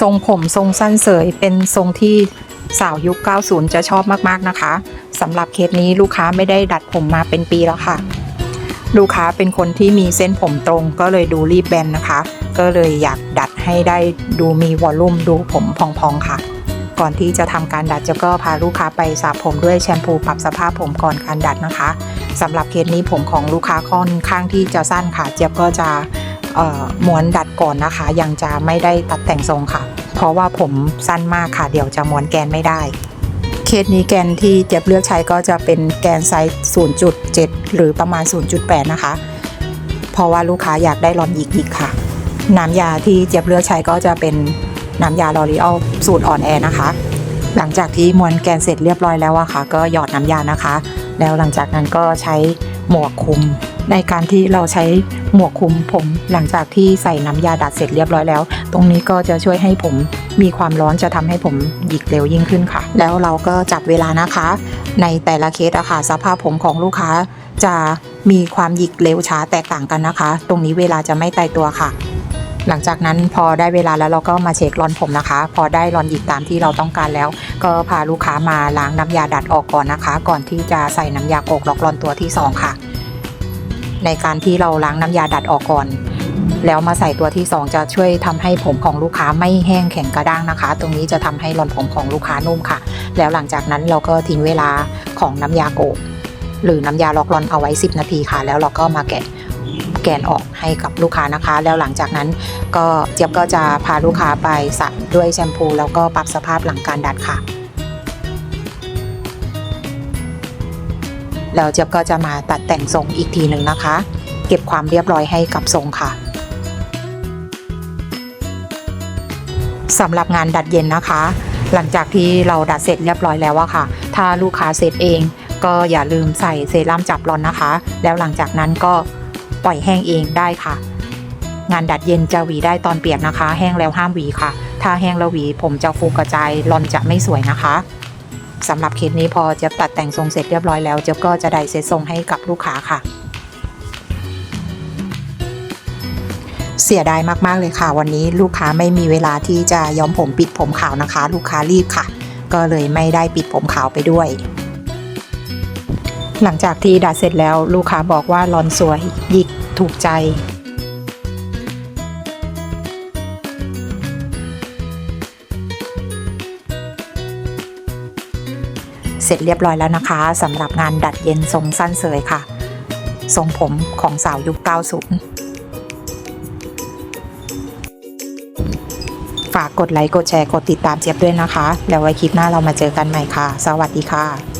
ทรงผมทรงสั้นเสยเป็นทรงที่สาวยุค 90 จะชอบมากๆนะคะสำหรับเคสนี้ลูกค้าไม่ได้ดัดผมมาเป็นปีแล้วค่ะ ลูกค้าเป็นคนที่มีเส้นผมตรงก็เลยดูรีบแบนนะคะ ก็เลยอยากดัดให้ได้ดูมีวอลลุ่มดูผมพองๆค่ะ ก่อนที่จะทำการดัดจะก็พาลูกค้าไปสระผมด้วยแชมพูปรับสภาพผมก่อนการดัดนะคะสำหรับเคสนี้ผมของลูกค้าค่อนข้างที่จะสั้นค่ะ เจี๊ยบก็จะ ม้วนดัดก่อนนะคะ ยังจะไม่ได้ตัดแต่งทรงค่ะ เพราะว่าผมสั้นมากค่ะ เดี๋ยวจะม้วนแกนไม่ได้ เคสนี้แกนที่เจี๊ยบเลือกใช้ก็จะเป็นแกนไซส์ 0.7 หรือประมาณ 0.8 นะคะ เพราะว่าลูกค้าอยากได้รอนหยิกๆค่ะ น้ำยาที่เจี๊ยบเลือกใช้ก็จะเป็นน้ำยาลอรีออลสูตรอ่อนแอนะคะ หลังจากที่ม้วนแกนเสร็จเรียบร้อยแล้วอะค่ะ ก็หยอดน้ำยานะคะ แล้วหลังจากนั้นก็ใช้ หมวกคุม ในการที่เราใช้หมวกคุมผมหลังจากที่ใส่น้ำยาดัดเสร็จเรียบร้อยแล้ว ตรงนี้ก็จะช่วยให้ผมมีความร้อนจะทำให้ผมหยิกเร็วยิ่งขึ้นค่ะ แล้วเราก็จับเวลานะคะ ในแต่ละเคสอะค่ะสภาพผมของลูกค้าจะมีความหยิกเร็วช้าแตกต่างกันนะคะ ตรงนี้เวลาจะไม่ตายตัวค่ะ หลังจากนั้นพอได้เวลาแล้วเราก็มาเช็ครอนผมนะคะ พอได้รอนหยิกตามที่เราต้องการแล้ว ก็พาลูกค้ามาล้างน้ำยาดัดออกก่อนนะคะ ก่อนที่จะใส่น้ำยาโกกล็อกรอนตัวที่สองค่ะ ในการที่เราล้างน้ำยาดัดออกก่อน แล้วมาใส่ตัวที่ 2 จะช่วยทำให้ผมของลูกค้าไม่แห้งแข็งกระด้างนะคะ ตรงนี้จะทำให้รอนผมของลูกค้านุ่มค่ะ แล้วหลังจากนั้นเราก็ทิ้งเวลาของน้ำยาโกกหรือน้ำยาล็อกรอนเอาไว้ 10 นาทีค่ะ แล้วเราก็มาแกะ แกนออกให้กับลูกค้านะคะ แล้วหลังจากนั้นก็เจี๊ยบก็จะพาลูกค้าไปสระด้วยแชมพู แล้วก็ปรับสภาพหลังการดัดค่ะ แล้วเจี๊ยบก็จะมาตัดแต่งทรงอีกทีหนึ่งนะคะ เก็บความเรียบร้อยให้กับทรงค่ะสำหรับงานดัดเย็นนะคะ หลังจากที่เราดัดเสร็จเรียบร้อยแล้วอะค่ะ ถ้าลูกค้าเสร็จเองก็อย่าลืมใส่เซรั่มจับร้อนนะคะ แล้วหลังจากนั้นก็ ปล่อยแห้งเองได้ค่ะ งานดัดเย็นจะหวีได้ตอนเปียกนะคะ แห้งแล้วห้ามหวีค่ะ ถ้าแห้งแล้วหวีผมจะฟูกระจายรอนจะไม่สวยนะคะสำหรับเคสนี้พอเจะตัดแต่งทรงเสร็จเรียบร้อยแล้วเจะก็จะได้เซตทรงให้กับลูกค้าค่ะ เสียดายมากๆเลยค่ะ วันนี้ลูกค้าไม่มีเวลาที่จะย้อมผมปิดผมขาวนะคะ ลูกค้ารีบค่ะ ก็เลยไม่ได้ปิดผมขาวไปด้วย หลังจากที่ดัดเสร็จแล้วลูกค้าบอกว่ารอนสวยหยิกถูกใจ เสร็จเรียบร้อยแล้วนะคะสำหรับงานดัดเย็นทรงสั้นเสยค่ะ ทรงผมของสาวยุค 90 ฝากกดไลค์ กดแชร์ กดติดตามเจี๊ยบด้วยนะคะ แล้วไว้คลิปหน้าเรามาเจอกันใหม่ค่ะ สวัสดีค่ะ